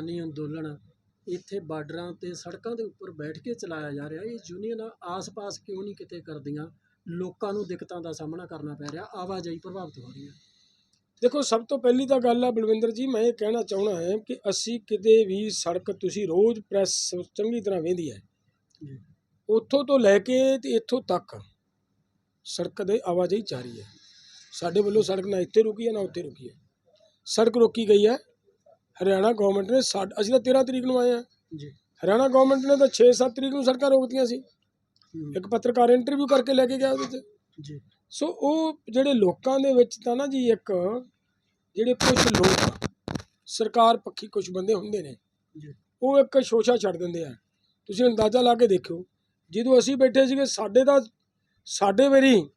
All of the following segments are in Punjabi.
ਕਿਸਾਨੀ ਅੰਦੋਲਨ ਇੱਥੇ ਬਾਰਡਰਾਂ ਤੇ ਸੜਕਾਂ ਦੇ ਉੱਪਰ ਬੈਠ ਕੇ ਚਲਾਇਆ ਜਾ ਰਿਹਾ। ਇਹ ਯੂਨੀਅਨ ਆਸ-ਪਾਸ ਕਿਉਂ ਨਹੀਂ ਕਿਤੇ ਕਰਦੀਆਂ? ਲੋਕਾਂ ਨੂੰ ਦਿੱਕਤਾਂ ਦਾ ਸਾਹਮਣਾ ਕਰਨਾ ਪੈ ਰਿਹਾ। ਆਵਾਜਾਈ ਪ੍ਰਭਾਵਿਤ ਹੋ ਰਹੀ ਹੈ। ਦੇਖੋ ਸਭ ਤੋਂ ਪਹਿਲੀ ਤਾਂ ਗੱਲ ਆ ਬਲਵਿੰਦਰ ਜੀ ਮੈਂ ਇਹ ਕਹਿਣਾ ਚਾਹਣਾ ਹੈ ਕਿ ਅਸੀਂ ਕਿਤੇ ਵੀ ਸੜਕ ਤੁਸੀਂ ਰੋਜ਼ ਪ੍ਰੈਸ ਚੰਗੀ ਤਰ੍ਹਾਂ ਵੇਂਦੀ ਹੈ। ਉੱਥੋਂ ਤੋਂ ਲੈ ਕੇ ਤੇ ਇੱਥੋਂ ਤੱਕ ਸੜਕ ਦੇ ਆਵਾਜਾਈ ਜਾਰੀ ਹੈ। ਸਾਡੇ ਵੱਲੋਂ ਸੜਕ ਨਾ ਇੱਥੇ ਰੁਕੀ ਹੈ ਨਾ ਉੱਥੇ ਰੁਕੀ ਹੈ। ਸੜਕ ਰੋਕੀ ਗਈ ਹੈ। ਹਰਿਆਣਾ ਗਵਰਨਮੈਂਟ ਨੇ ਸਾਡ- ਅਸੀਂ ਤਾਂ 13 ਤਰੀਕ ਨੂੰ ਆਏ ਹਾਂ। ਜੀ। ਹਰਿਆਣਾ ਗਵਰਨਮੈਂਟ ਨੇ ਤਾਂ 6-7 ਤਰੀਕ ਨੂੰ ਸੜਕਾਂ ਰੋਕਤੀਆਂ ਸੀ। ਇੱਕ ਪੱਤਰਕਾਰ ਇੰਟਰਵਿਊ ਕਰਕੇ ਲੈ ਕੇ ਗਿਆ ਉਹਦੇ 'ਚ ਜੀ। ਸੋ ਉਹ ਜਿਹੜੇ ਲੋਕਾਂ ਦੇ ਵਿੱਚ ਤਾਂ ਨਾ ਜੀ ਇੱਕ ਜਿਹੜੇ ਕੁਝ ਲੋਕ ਆ, ਸਰਕਾਰ ਪੱਖੀ ਕੁਝ ਬੰਦੇ ਹੁੰਦੇ ਨੇ ਉਹ ਇੱਕ ਸ਼ੋਸ਼ਾ ਛੱਡ ਦਿੰਦੇ ਆ। ਤੁਸੀਂ ਅੰਦਾਜ਼ਾ ਲਾ ਕੇ ਦੇਖਿਓ ਜਦੋਂ ਅਸੀਂ ਬੈਠੇ ਸੀਗੇ ਸਾਡੇ ਤਾਂ ਸਾਡੇ ਵਾਰੀ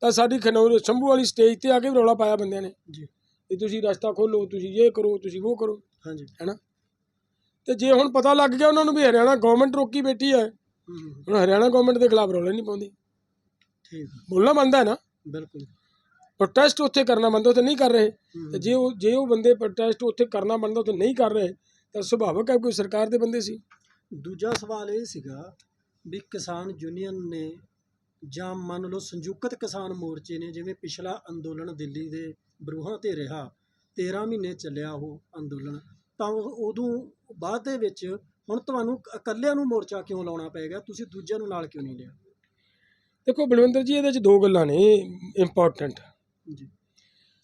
ਤਾਂ ਸਾਡੀ ਖਨੌਰ ਸ਼ੰਭੂ ਵਾਲੀ ਸਟੇਜ ਤੇ ਆ ਕੇ ਰੌਲਾ ਪਾਇਆ ਬੰਦਿਆਂ ਨੇ। ਜੀ। ਕਿ ਤੁਸੀਂ ਰਸਤਾ ਖੋਲੋ ਤੁਸੀਂ ਇਹ ਕਰੋ ਤੁਸੀਂ ਉਹ ਕਰੋ ਹਾਂਜੀ। ਹੈਨਾ? ਤੇ ਜੇ ਹੁਣ ਪਤਾ ਲੱਗ ਗਿਆ ਉਹਨਾਂ ਨੂੰ ਵੀ ਹਰਿਆਣਾ ਗਵਰਨਮੈਂਟ ਰੋਕੀ ਬੈਠੀ ਹੈ ਹੁਣ ਹਰਿਆਣਾ ਗਵਰਨਮੈਂਟ ਦੇ ਖਿਲਾਫ ਰੌਲਾ ਨਹੀਂ ਪਾਉਂਦੀ। ਠੀਕ ਬੋਲਣਾ ਬਣਦਾ ਹੈ ਨਾ? ਬਿਲਕੁਲ। ਪ੍ਰੋਟੈਸਟ ਉੱਥੇ ਕਰਨਾ ਬਣਦਾ ਉੱਥੇ ਨਹੀਂ ਕਰ ਰਹੇ। ਤੇ ਜੇ ਉਹ ਜੇ ਉਹ ਬੰਦੇ ਪ੍ਰੋਟੈਸਟ ਉੱਥੇ ਕਰਨਾ ਬਣਦਾ ਉੱਥੇ ਨਹੀਂ ਕਰ ਰਹੇ ਤਾਂ ਸੁਭਾਵਕ ਹੈ ਕੋਈ ਸਰਕਾਰ ਦੇ ਬੰਦੇ ਸੀ? ਦੂਜਾ ਸਵਾਲ ਇਹ ਸੀਗਾ ਵੀ ਕਿਸਾਨ ਯੂਨੀਅਨ ਨੇ ਜਾਂ ਮੰਨ ਲਓ ਸੰਯੁਕਤ ਕਿਸਾਨ ਮੋਰਚੇ ਨੇ ਜਿਵੇਂ ਪਿਛਲਾ ਅੰਦੋਲਨ ਦਿੱਲੀ ਦੇ ਬਰੂਹਾਂ ਤੇ ਰਿਹਾ। 13 ਮਹੀਨੇ ਚੱਲਿਆ ਉਹ ਅੰਦੋਲਨ। ਤਾਂ ਉਦੋਂ ਬਾਅਦ ਦੇ ਵਿੱਚ ਹੁਣ ਤੁਹਾਨੂੰ ਇਕੱਲਿਆਂ ਨੂੰ ਮੋਰਚਾ ਕਿਉਂ ਲਾਉਣਾ ਪਏਗਾ ਤੁਸੀਂ ਦੂਜਿਆਂ ਨੂੰ ਨਾਲ ਕਿਉਂ ਨਹੀਂ ਲਿਆ? ਦੇਖੋ ਬਲਵਿੰਦਰ ਜੀ ਇਹਦੇ ਵਿੱਚ ਦੋ ਗੱਲਾਂ ਨੇ ਇੰਪੋਰਟੈਂਟ ਜੀ।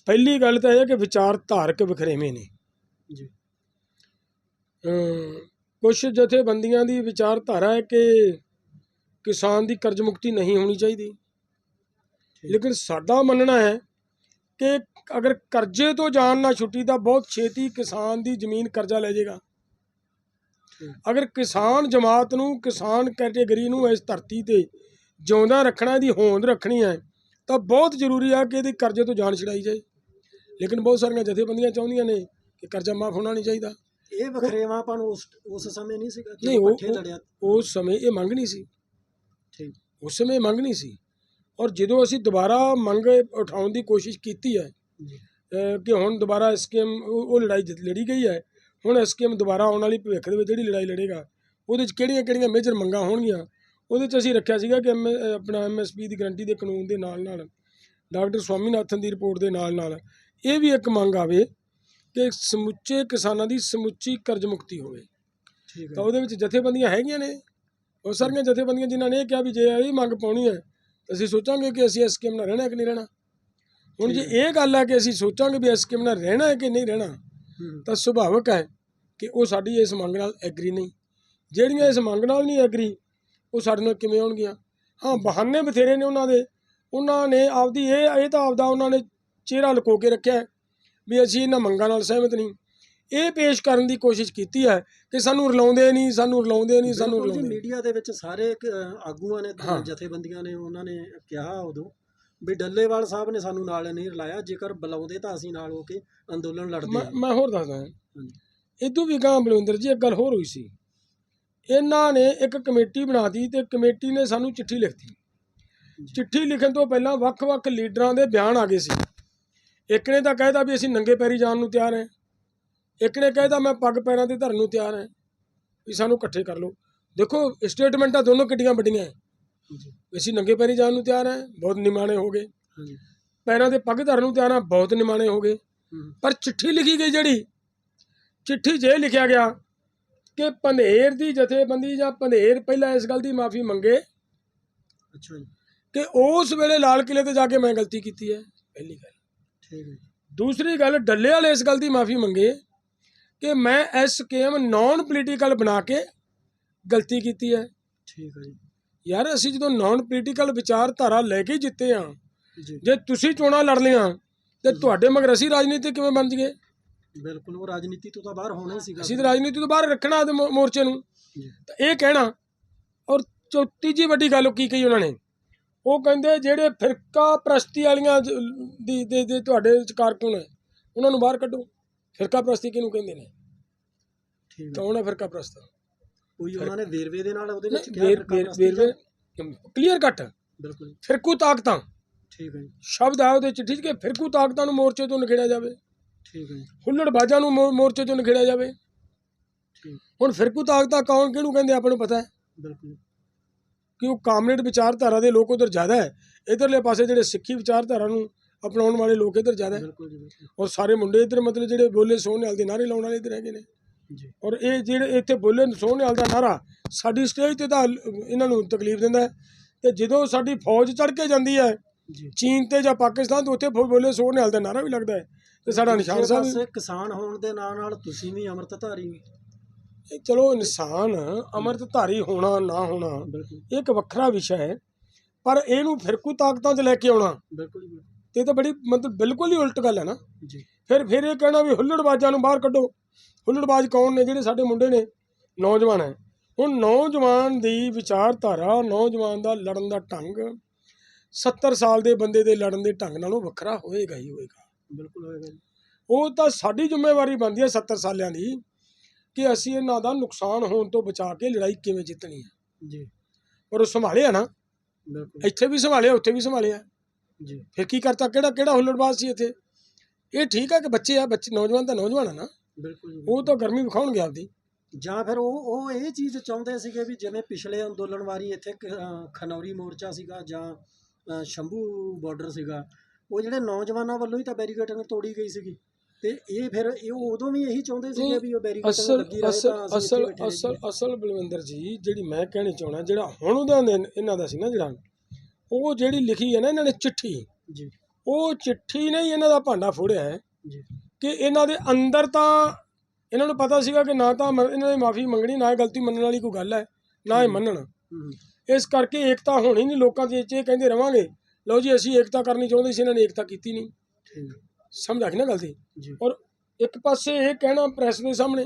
ਪਹਿਲੀ ਗੱਲ ਤਾਂ ਇਹ ਹੈ ਕਿ ਵਿਚਾਰ ਧਾਰਕ ਵਖਰੇਵੇਂ ਨੇ। ਜੀ। ਕੁਝ ਜਥੇਬੰਦੀਆਂ ਦੀ ਵਿਚਾਰਧਾਰਾ ਹੈ ਕਿ ਕਿਸਾਨ ਦੀ ਕਰਜ਼ ਮੁਕਤੀ ਨਹੀਂ ਹੋਣੀ ਚਾਹੀਦੀ। ਲੇਕਿਨ ਸਾਡਾ ਮੰਨਣਾ ਹੈ ਕਿ ਅਗਰ ਕਰਜ਼ੇ ਤੋਂ ਜਾਨ ਨਾ ਛੁੱਟੀ ਤਾਂ ਬਹੁਤ ਛੇਤੀ ਕਿਸਾਨ ਦੀ ਜ਼ਮੀਨ ਕਰਜ਼ਾ ਲੈ ਜਾਏਗਾ। ਅਗਰ ਕਿਸਾਨ ਜਮਾਤ ਨੂੰ ਕਿਸਾਨ ਕੈਟੇਗਰੀ ਨੂੰ ਇਸ ਧਰਤੀ ਤੇ ਜਿਉਂਦਾ ਰੱਖਣਾ ਇਹਦੀ ਹੋਂਦ ਰੱਖਣੀ ਹੈ ਤਾਂ ਬਹੁਤ ਜ਼ਰੂਰੀ ਹੈ ਕਿ ਇਹਦੀ ਕਰਜ਼ੇ ਤੋਂ ਜਾਨ ਛੁਡਾਈ ਜਾਏ। ਲੇਕਿਨ ਬਹੁਤ ਸਾਰੀਆਂ ਜਥੇਬੰਦੀਆਂ ਚਾਹੁੰਦੀਆਂ ਨੇ ਕਿ ਕਰਜ਼ਾ ਮਾਫ ਹੋਣਾ ਨਹੀਂ ਚਾਹੀਦਾ। ਇਹ ਵਖਰੇਵਾਂਪਨ ਉਸ ਉਸ ਸਮੇਂ ਨਹੀਂ ਸੀਗਾ ਉਹ- ਇਕੱਠੇ ਲੜਿਆ ਉਸ ਸਮੇਂ ਇਹ ਮੰਗ ਨਹੀਂ ਸੀ। ਠੀਕ। ਉਸ ਸਮੇਂ ਮੰਗ ਨਹੀਂ ਸੀ। ਔਰ ਜਦੋਂ ਅਸੀਂ ਦੁਬਾਰਾ ਮੰਗ ਉਠਾਉਣ ਦੀ ਕੋਸ਼ਿਸ਼ ਕੀਤੀ ਹੈ ਕਿ ਹੁਣ ਦੁਬਾਰਾ ਸਕੀਮ ਉਹ ਲੜਾਈ ਜਿੱਤ ਲੜੀ ਗਈ ਹੈ। ਹੁਣ ਸਕੀਮ ਦੁਬਾਰਾ ਆਉਣ ਵਾਲੀ ਭਵਿੱਖ ਦੇ ਵਿੱਚ ਜਿਹੜੀ ਲੜਾਈ ਲੜੇਗਾ ਉਹਦੇ 'ਚ ਕਿਹੜੀਆਂ ਕਿਹੜੀਆਂ ਮੇਜਰ ਮੰਗਾਂ ਹੋਣਗੀਆਂ? ਉਹਦੇ 'ਚ ਅਸੀਂ ਰੱਖਿਆ ਸੀਗਾ ਕਿ ਆਪਣਾ ਐਮਐਸਪੀ ਦੀ ਗਰੰਟੀ ਦੇ ਕਾਨੂੰਨ ਦੇ ਨਾਲ ਨਾਲ ਡਾਕਟਰ ਸਵਾਮੀਨਾਥਨ ਦੀ ਰਿਪੋਰਟ ਦੇ ਨਾਲ ਨਾਲ ਇਹ ਵੀ ਇੱਕ ਮੰਗ ਆਵੇ ਕਿ ਸਮੁੱਚੇ ਕਿਸਾਨਾਂ ਦੀ ਸਮੁੱਚੀ ਕਰਜ਼ ਮੁਕਤੀ ਹੋਵੇ। ਠੀਕ ਤਾਂ ਉਹਦੇ ਵਿੱਚ ਜਥੇਬੰਦੀਆਂ ਹੈਗੀਆਂ ਨੇ। ਉਹ ਸਾਰੀਆਂ ਜਥੇਬੰਦੀਆਂ ਜਿਨ੍ਹਾਂ ਨੇ ਇਹ ਕਿਹਾ ਵੀ ਜੇ ਇਹ ਮੰਗ ਪਾਉਣੀ ਹੈ ਤਾਂ ਅਸੀਂ ਸੋਚਾਂਗੇ ਕਿ ਅਸੀਂ ਇਸ ਸਕੀਮ ਨਾਲ ਰਹਿਣਾ ਕਿ ਨਹੀਂ ਰਹਿਣਾ। ਹੁਣ ਜੇ ਇਹ ਗੱਲ ਹੈ ਕਿ ਅਸੀਂ ਸੋਚਾਂਗੇ ਵੀ ਇਸ ਸਕੀਮ ਨਾਲ ਰਹਿਣਾ ਹੈ ਕਿ ਨਹੀਂ ਰਹਿਣਾ ਤਾਂ ਸੁਭਾਵਕ ਹੈ ਕਿ ਉਹ ਸਾਡੀ ਇਸ ਮੰਗ ਨਾਲ ਐਗਰੀ ਨਹੀਂ। ਜਿਹੜੀਆਂ ਇਸ ਮੰਗ ਨਾਲ ਨਹੀਂ ਐਗਰੀ ਉਹ ਸਾਡੇ ਨਾਲ ਕਿਵੇਂ ਆਉਣਗੀਆਂ? ਹਾਂ ਬਹਾਨੇ ਬਥੇਰੇ ਨੇ ਉਹਨਾਂ ਦੇ। ਉਹਨਾਂ ਨੇ ਆਪਦੀ ਇਹ ਇਹ ਤਾਂ ਆਪਦਾ ਉਹਨਾਂ ਨੇ ਚਿਹਰਾ ਲੁਕੋ ਕੇ ਰੱਖਿਆ ਵੀ ਅਸੀਂ ਇਹਨਾਂ ਮੰਗਾਂ ਨਾਲ ਸਹਿਮਤ ਨਹੀਂ। ਇਹ ਪੇਸ਼ ਕਰਨ ਦੀ ਕੋਸ਼ਿਸ਼ ਕੀਤੀ ਹੈ ਕਿ ਸਾਨੂੰ ਰਲਾਉਂਦੇ ਨਹੀਂ ਸਾਨੂੰ ਰਲਾਉਂਦੇ ਨਹੀਂ ਸਾਨੂੰ ਰਲਾਉਂਦੇ ਮੀਡੀਆ ਦੇ ਵਿੱਚ ਸਾਰੇ ਆਗੂਆਂ ਨੇ। ਜਥੇਬੰਦੀਆਂ ਨੇ ਉਹਨਾਂ ਨੇ ਕਿਹਾ ਉਦੋਂ ਵੀ ਡੱਲੇਵਾਲ ਸਾਹਿਬ ਨੇ ਸਾਨੂੰ ਨਾਲ ਨਹੀਂ ਰਲਾਇਆ ਜੇਕਰ ਬੁਲਾਉਂਦੇ ਤਾਂ ਅਸੀਂ ਨਾਲ ਹੋ ਕੇ ਅੰਦੋਲਨ ਲੜਦੇ ਮੈਂ ਮੈਂ ਹੋਰ ਦੱਸਦਾ। ਇਦੋਂ ਵੀ ਗਾਂ ਬਲਵਿੰਦਰ ਜੀ ਇੱਕ ਗੱਲ ਹੋਰ ਹੋਈ ਸੀ। ਇਹਨਾਂ ਨੇ ਇੱਕ ਕਮੇਟੀ ਬਣਾਤੀ ਤੇ ਕਮੇਟੀ ਨੇ ਸਾਨੂੰ ਚਿੱਠੀ ਲਿਖਤੀ। ਚਿੱਠੀ ਲਿਖਣ ਤੋਂ ਪਹਿਲਾਂ ਵੱਖ-ਵੱਖ ਲੀਡਰਾਂ ਦੇ ਬਿਆਨ ਆ ਗਏ ਸੀ। ਇੱਕ ਨੇ ਤਾਂ ਕਹਿਦਾ ਵੀ ਅਸੀਂ ਨੰਗੇ ਪੈਰੀ ਜਾਣ ਨੂੰ ਤਿਆਰ ਹਾਂ। ਇੱਕ ਨੇ ਕਹਿਦਾ ਮੈਂ ਪੱਗ ਪੈਰਾਂ ਤੇ ਧਰਨ ਨੂੰ ਤਿਆਰ ਹਾਂ। ਵੀ ਸਾਨੂੰ ਇਕੱਠੇ ਕਰ ਲਓ। ਦੇਖੋ ਸਟੇਟਮੈਂਟਾਂ ਦੋਨੋਂ ਕਿੱਡੀਆਂ ਵੱਡੀਆਂ ਹੈ। ਅਸੀਂ ਨੰਗੇ ਪੈਰੀ ਜਾਣ ਨੂੰ ਤਿਆਰ ਹਾਂ ਬਹੁਤ ਨਿਮਾਣੇ ਹੋ ਗਏ। ਹਾਂਜੀ। ਪੈਰਾਂ ਤੇ ਪੱਗ ਧਰਨ ਨੂੰ ਤਿਆਰ ਹਾਂ ਬਹੁਤ ਨਿਮਾਣੇ ਹੋ ਗਏ। ਪਰ ਚਿੱਠੀ ਲਿਖੀ ਗਈ ਜਿਹੜੀ ਚਿੱਠੀ 'ਚ ਇਹ ਲਿਖਿਆ ਗਿਆ ਕਿ ਪੰਧੇਰ ਦੀ ਜਥੇਬੰਦੀ ਜਾਂ ਪੰਧੇਰ ਪਹਿਲਾਂ ਇਸ ਗੱਲ ਦੀ ਮਾਫੀ ਮੰਗੇ ਅੱਛਾ ਜੀ। ਕਿ ਉਸ ਵੇਲੇ ਲਾਲ ਕਿਲੇ ਤੇ ਜਾ ਕੇ ਮੈਂ ਗਲਤੀ ਕੀਤੀ ਹੈ ਪਹਿਲੀ ਗੱਲ। ਠੀਕ ਹੈ ਦੂਸਰੀ ਗੱਲ ਡੱਲੇ ਵਾਲੇ ਇਸ ਗੱਲ ਦੀ ਮਾਫੀ ਮੰਗੇ ਕਿ ਮੈਂ ਇਸ ਸਕੀਮ ਨਾਨ ਪੋਲੀਟੀਕਲ ਬਣਾ ਕੇ ਗਲਤੀ ਕੀਤੀ ਹੈ। ਠੀਕ ਹੈ ਜੀ। ਯਾਰ ਅਸੀਂ ਜਦੋਂ ਨਾਨ ਪੋਲੀਟੀਕਲ ਵਿਚਾਰਧਾਰਾ ਲੈ ਕੇ ਜਿੱਤੇ ਆ ਜੀ। ਜੇ ਤੁਸੀਂ ਚੋਣਾਂ ਲੜ ਲਿਆ ਤੇ ਤੁਹਾਡੇ ਮਗਰ ਅਸੀਂ ਰਾਜਨੀਤੀ ਕਿਵੇਂ ਬਣ ਜਗੇ ਬਿਲਕੁਲ ਉਹ ਰਾਜਨੀਤੀ ਤੋਂ ਤਾਂ ਬਾਹਰ ਹੋਣਾ ਹੀ ਸੀਗਾ। ਅਸੀਂ ਤਾਂ ਰਾਜਨੀਤੀ ਤੋਂ ਬਾਹਰ ਰੱਖਣਾ ਤੇ ਮੋਰਚੇ ਨੂੰ। ਜੀ, ਤਾਂ ਇਹ ਕਹਿਣਾ ਔਰ ਚੌ ਤੀਜੀ ਵੱਡੀ ਗੱਲ ਕੀ ਕਹੀ ਉਹਨਾਂ ਨੇ? ਉਹ ਕਹਿੰਦੇ ਜਿਹੜੇ ਫਿਰਕਾ ਪ੍ਰਸਤੀ ਵਾਲੀਆਂ ਜ- ਦੀ ਦੇ ਤੁਹਾਡੇ ਕਾਰਕੁਨ ਹੈ ਉਹਨਾਂ ਨੂੰ ਬਾਹਰ ਕੱਢੋ। ਫਿਰਕਾ ਪ੍ਰਸਤੀ ਕਿਹਨੂੰ ਕਹਿੰਦੇ ਨੇ? ਠੀਕ ਹੈ। ਕੌਣ ਹੈ ਫਿਰਕਾ ਪ੍ਰਸਤ? ਕੋਈ ਉਹਨਾਂ ਨੇ ਵੇਰਵੇ ਦੇ ਨਾਲ ਉਹਦੇ ਵਿੱਚ ਕਿਹਾ ਵੇਰਵੇ ਕਲੀਅਰ ਕੱਟ ਬਿਲਕੁਲ। ਫਿਰਕੂ ਤਾਕਤਾਂ। ਠੀਕ ਹੈ ਜੀ। ਸ਼ਬਦ ਆ ਉਹਦੇ 'ਚ ਕਿ ਫਿਰਕੂ ਤਾਕਤਾਂ ਨੂੰ ਮੋਰਚੇ ਤੋਂ ਨਿਖੇੜਿਆ ਜਾਵੇ। ਠੀਕ ਹੈ ਜੀ। ਹੁੱਲੜਬਾਜ਼ਾਂ ਨੂੰ ਮੋਰਚੇ ਤੋਂ ਨਿਖੇੜਿਆ ਜਾਵੇ। ਠੀਕ। ਹੁਣ ਫਿਰਕੂ ਤਾਕਤਾਂ ਕੌਣ ਕਿਹਨੂੰ ਕਹਿੰਦੇ ਆਪਾਂ ਨੂੰ ਪਤਾ ਹੈ? ਬਿਲਕੁਲ। ਕਿ ਉਹ ਕਾਮਰੇਡ ਵਿਚਾਰਧਾਰਾ ਦੇ ਲੋਕ ਉਧਰ ਜ਼ਿਆਦਾ ਹੈ। ਇਧਰਲੇ ਪਾਸੇ ਜਿਹੜੇ ਸਿੱਖੀ ਵਿਚਾਰਧਾਰਾ ਨੂੰ ਅਪਣਾਉਣ ਵਾਲੇ ਲੋਕ ਇਧਰ ਜ਼ਿਆਦਾ ਹੈ। ਬਿਲਕੁਲ ਜੀ ਬਿਲਕੁਲ। ਔਰ ਸਾਰੇ ਮੁੰਡੇ ਇਧਰ ਮਤਲਬ ਜਿਹੜੇ ਬੋਲੇ ਸੋਹਣਿਆਲ ਦੇ ਨਾਰੇ ਲਾਉਣ ਵਾਲੇ ਇਧਰ ਹੈਗੇ ਨੇ। ਜੀ। ਔਰ ਇਹ ਜਿਹੜੇ ਇੱਥੇ ਬੋਲੇ ਸੋਹਣਿਆਲ ਦਾ ਨਾਰਾ ਸਾਡੀ ਸਟੇਜ ਤੇ ਤਾਂ ਇਹਨਾਂ ਨੂੰ ਤਕਲੀਫ ਦਿੰਦਾ ਹੈ। ਤੇ ਜਦੋਂ ਸਾਡੀ ਫੌਜ ਚੜ ਕੇ ਜਾਂਦੀ ਹੈ ਚੀਨ ਤੇ ਜਾਂ ਪਾਕਿਸਤਾਨ ਤੇ ਉੱਥੇ ਬੋਲੇ ਸੋਹਣਿਆਲ ਦਾ ਨਾਰਾ ਵੀ ਲੱਗਦਾ ਹੈ। ਤੇ ਸਾਡਾ ਨਿਸ਼ਾਨ ਸਾਹਿਬ ਕਿਸਾਨ ਹੋਣ ਦੇ ਨਾਲ ਨਾਲ ਤੁਸੀਂ ਵੀ ਅੰਮ੍ਰਿਤਧਾਰੀ ਇਹ ਚਲੋ ਇਨਸਾਨ ਅੰਮ੍ਰਿਤਧਾਰੀ ਹੋਣਾ ਨਾ ਹੋਣਾ ਇਹ ਇੱਕ ਵੱਖਰਾ ਵਿਸ਼ਾ ਹੈ। ਪਰ ਇਹਨੂੰ ਫਿਰਕੂ ਤਾਕਤਾਂ 'ਚ ਲੈ ਕੇ ਆਉਣਾ। ਬਿਲਕੁਲ। ਤੇ ਇਹ ਤਾਂ ਬੜੀ ਮਤਲਬ ਬਿਲਕੁਲ ਹੀ ਉਲਟ ਗੱਲ ਹੈ ਨਾ। ਜੀ। ਫਿਰ ਫਿਰ ਇਹ ਕਹਿਣਾ ਵੀ ਹੁੱਲੜਬਾਜ਼ਾਂ ਨੂੰ ਬਾਹਰ ਕੱਢੋ। ਹੁੱਲੜਬਾਜ਼ ਕੌਣ ਨੇ? ਜਿਹੜੇ ਸਾਡੇ ਮੁੰਡੇ ਨੇ ਨੌਜਵਾਨ ਹੈ। ਹੁਣ ਨੌਜਵਾਨ ਦੀ ਵਿਚਾਰਧਾਰਾ ਨੌਜਵਾਨ ਦਾ ਲੜਨ ਦਾ ਢੰਗ 70 ਸਾਲ ਦੇ ਬੰਦੇ ਦੇ ਲੜਨ ਦੇ ਢੰਗ ਨਾਲੋਂ ਵੱਖਰਾ ਹੋਏਗਾ ਹੀ ਹੋਏਗਾ। ਬਿਲਕੁਲ ਹੋਏਗਾ ਉਹ ਤਾਂ ਸਾਡੀ ਜ਼ਿੰਮੇਵਾਰੀ ਬਣਦੀ ਹੈ 70 ਸਾਲਿਆਂ ਦੀ ਕਿ ਅਸੀਂ ਇਹਨਾਂ ਦਾ ਨੁਕਸਾਨ ਹੋਣ ਤੋਂ ਬਚਾ ਕੇ ਲੜਾਈ ਕਿਵੇਂ ਜਿੱਤਣੀ ਹੈ। ਜੀ। ਪਰ ਉਹ ਸੰਭਾਲਿਆ ਨਾ। ਬਿਲਕੁਲ। ਇੱਥੇ ਵੀ ਸੰਭਾਲਿਆ ਉੱਥੇ ਵੀ ਸੰਭਾਲਿਆ। ਜੀ। ਫਿਰ ਕੀ ਕਰਤਾ? ਕਿਹੜਾ ਕਿਹੜਾ ਹੁੱਲੜਬਾਜ਼ ਸੀ ਇੱਥੇ? ਇਹ ਠੀਕ ਹੈ ਕਿ ਬੱਚੇ ਆ ਬੱਚੇ ਨੌਜਵਾਨ ਤਾਂ ਨੌਜਵਾਨ ਆ ਨਾ। ਬਿਲਕੁਲ ਉਹ ਤਾਂ ਗਰਮੀ ਵਿਖਾਉਣਗੇ ਆਪਦੀ। ਜਾਂ ਫਿਰ ਉਹ ਉਹ ਇਹ ਚੀਜ਼ ਚਾਹੁੰਦੇ ਸੀਗੇ ਵੀ ਜਿਵੇਂ ਪਿਛਲੇ ਅੰਦੋਲਨ ਵਾਰੀ ਇੱਥੇ ਖਨੌਰੀ ਮੋਰਚਾ ਸੀਗਾ ਜਾਂ ਸ਼ੰਭੂ ਬਾਰਡਰ ਸੀਗਾ ਉਹ ਜਿਹੜੇ ਨੌਜਵਾਨਾਂ ਵੱਲੋਂ ਹੀ ਤਾਂ ਬੈਰੀਕੇਡ ਤੋੜੀ ਗਈ ਸੀਗੀ। ਤੇ ਇਹ ਫਿਰ ਇਹ ਉਦੋਂ ਵੀ ਇਹੀ ਚਾਹੁੰਦੇ ਸੀਗੇ ਵੀ ਉਹ ਬੈਰੀਕੇਡ ਅਸਲ ਲੱਗੀ ਰਹੇ ਅਸਲ ਤਾਂ ਅਸੀਂ ਅਸਲ ਅਸਲ। ਅਸਲ ਬਲਵਿੰਦਰ ਜੀ ਜਿਹੜੀ ਮੈਂ ਕਹਿਣੀ ਚਾਹਣਾ ਜਿਹੜਾ ਹੁਣ ਉਹਦਾ ਇਹਨਾਂ ਦਾ ਸੀ ਨਾ ਜਿਹੜਾ ਉਹ ਜਿਹੜੀ ਲਿਖੀ ਹੈ ਨਾ ਇਹਨਾਂ ਨੇ ਚਿੱਠੀ। ਜੀ। ਉਹ ਚਿੱਠੀ ਨੇ ਹੀ ਇਹਨਾਂ ਦਾ ਭਾਂਡਾ ਫੋੜਿਆ ਹੈ। ਜੀ। ਕਿ ਇਹਨਾਂ ਦੇ ਅੰਦਰ ਤਾਂ ਇਹਨਾਂ ਨੂੰ ਪਤਾ ਸੀਗਾ ਕਿ ਨਾ ਤਾਂ ਮ- ਇਹਨਾਂ ਨੇ ਮਾਫੀ ਮੰਗਣੀ ਨਾ ਇਹ ਗਲਤੀ ਮੰਨਣ ਵਾਲੀ ਕੋਈ ਗੱਲ ਹੈ ਨਾ ਇਹ ਮੰਨਣ। ਇਸ ਕਰਕੇ ਏਕਤਾ ਹੋਣੀ ਨਹੀਂ ਲੋਕਾਂ ਦੇ ਵਿੱਚ ਇਹ ਕਹਿੰਦੇ ਰਵਾਂਗੇ ਲਓ ਜੀ ਅਸੀਂ ਏਕਤਾ ਕਰਨੀ ਚਾਹੁੰਦੇ ਸੀ ਇਹਨਾਂ ਨੇ ਏਕਤਾ ਕੀਤੀ ਨਹੀਂ। ਸਮਝ ਆ ਗਈ ਨਾ ਗਲਤੀ ਜੀ। ਔਰ ਇੱਕ ਪਾਸੇ ਇਹ ਕਹਿਣਾ ਪ੍ਰੈਸ ਦੇ ਸਾਹਮਣੇ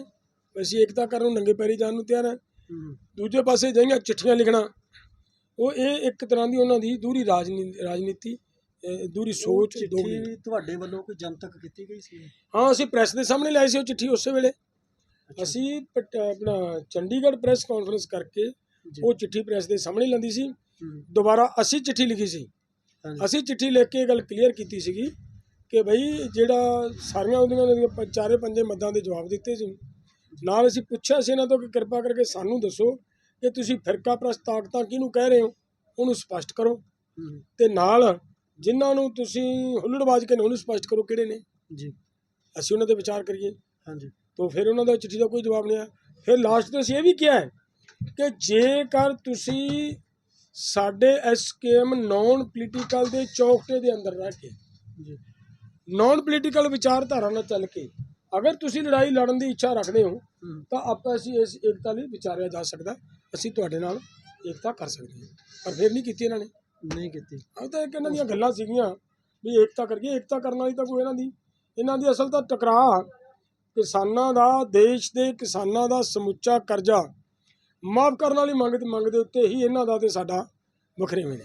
ਵੀ ਅਸੀਂ ਏਕਤਾ ਕਰਨ ਨੂੰ ਨੰਗੇ ਪੈਰੀ ਜਾਣ ਨੂੰ ਤਿਆਰ ਹੈ। ਦੂਜੇ ਪਾਸੇ ਜਿਹੜੀਆਂ ਚਿੱਠੀਆਂ ਲਿਖਣਾ ਉਹ ਇਹ ਇੱਕ ਤਰ੍ਹਾਂ ਦੀ ਉਹਨਾਂ ਦੀ ਦੂਰੀ ਰਾਜਨੀ- ਰਾਜਨੀਤੀ ਅਹ ਦੂਰੀ ਸੋਚ ਦੋਗਲੀ ਚਿੱਠੀ ਤੁਹਾਡੇ ਵੱਲੋਂ ਕੋਈ ਜਨਤਕ ਕੀਤੀ ਗਈ ਸੀ? ਹਾਂ ਅਸੀਂ ਪ੍ਰੈਸ ਦੇ ਸਾਹਮਣੇ ਲਾਈ ਸੀ ਉਹ ਚਿੱਠੀ ਉਸੇ ਵੇਲੇ। ਅਸੀਂ ਪਟ- ਆਪਣਾ ਚੰਡੀਗੜ੍ਹ ਪ੍ਰੈਸ ਕਾਨਫਰੰਸ ਕਰਕੇ ਜੀ। ਉਹ ਚਿੱਠੀ ਪ੍ਰੈਸ ਦੇ ਸਾਹਮਣੇ ਲੰਦੀ ਸੀ। ਹੂੰ। ਦੁਬਾਰਾ ਅਸੀਂ ਚਿੱਠੀ ਲਿਖੀ ਸੀ। ਹਾਂਜੀ। ਅਸੀਂ ਚਿੱਠੀ ਲਿਖ ਕੇ ਇਹ ਗੱਲ ਕਲੀਅਰ ਕੀਤੀ ਸੀਗੀ ਕਿ ਭਈ ਜਿਹੜਾ ਸਾਰੀਆਂ ਉਹਦੀਆਂ ਪ- ਚਾਰੇ ਪੰਜੇ ਮੱਦਾਂ ਦੇ ਜਵਾਬ ਦਿੱਤੇ ਸੀ। ਨਾਲ ਅਸੀਂ ਪੁੱਛਿਆ ਸੀ ਇਹਨਾਂ ਤੋਂ ਕਿ ਕਿਰਪਾ ਕਰਕੇ ਸਾਨੂੰ ਦੱਸੋ ਕਿ ਤੁਸੀਂ ਫਿਰਕਾ ਪ੍ਰਸਤ ਤਾਕਤਾਂ ਕਿਹਨੂੰ ਕਹਿ ਰਹੇ ਹੋ? ਉਹਨੂੰ ਸਪਸ਼ਟ ਕਰੋ। ਹੂੰ। ਤੇ ਨਾਲ ਜਿਨ੍ਹਾਂ ਨੂੰ ਤੁਸੀਂ ਹੁੱਲੜਬਾਜ਼ ਕਹਿੰਦੇ ਉਹਨੂੰ ਸਪਸ਼ਟ ਕਰੋ ਕਿਹੜੇ ਨੇ। ਜੀ। ਅਸੀਂ ਉਹਨਾਂ ਤੇ ਵਿਚਾਰ ਕਰੀਏ। ਹਾਂਜੀ। ਤਾਂ ਫਿਰ ਉਹਨਾਂ ਦਾ ਚਿੱਠੀ ਦਾ ਕੋਈ ਜਵਾਬ ਨਹੀਂ ਆਇਆ। ਫਿਰ ਲਾਸਟ ਤੇ ਅਸੀਂ ਇਹ ਵੀ ਕਿਹਾ ਹੈ ਕਿ ਜੇਕਰ ਤੁਸੀਂ ਸਾਡੇ ਐਸਕੇਐਮ ਨਾਨ ਪੋਲੀਟੀਕਲ ਦੇ ਚੌਕਟੇ ਦੇ ਅੰਦਰ ਰਹਿ ਕੇ ਜੀ। ਨਾਨ ਪੋਲੀਟੀਕਲ ਵਿਚਾਰਧਾਰਾ ਨਾਲ ਚੱਲ ਕੇ ਅਗਰ ਤੁਸੀਂ ਲੜਾਈ ਲੜਨ ਦੀ ਇੱਛਾ ਰੱਖਦੇ ਹੋ ਹੂੰ। ਤਾਂ ਆਪਾਂ ਅਸੀਂ ਇਸ ਏਕਤਾ ਲਈ ਵਿਚਾਰਿਆ ਜਾ ਸਕਦਾ। ਅਸੀਂ ਤੁਹਾਡੇ ਨਾਲ ਏਕਤਾ ਕਰ ਸਕਦੇ ਹਾਂ। ਪਰ ਫਿਰ ਨਹੀਂ ਕੀਤੀ ਇਹਨਾਂ ਨੇ। ਨਹੀਂ ਕੀਤੀ। ਉਹ ਤਾਂ ਇੱਕ ਇਹਨਾਂ ਦੀਆਂ ਗੱਲਾਂ ਸੀਗੀਆਂ, ਵੀ ਏਕਤਾ ਕਰੀਏ ਏਕਤਾ ਕਰਨ ਵਾਲੀ ਤਾਂ ਕੋਈ ਇਹਨਾਂ ਦੀ ਇਹਨਾਂ ਦੀ ਅਸਲ ਤਾਂ ਟਕਰਾਅ ਕਿਸਾਨਾਂ ਦਾ, ਦੇਸ਼ ਦੇ ਕਿਸਾਨਾਂ ਦਾ ਸਮੁੱਚਾ ਕਰਜ਼ਾ ਮਾਫ ਕਰਨ ਵਾਲੀ ਮੰਗ ਤੇ ਮੰਗ ਦੇ ਉੱਤੇ ਹੀ ਇਹਨਾਂ ਦਾ ਤੇ ਸਾਡਾ ਵਖਰੇਵੇਂ ਨੇ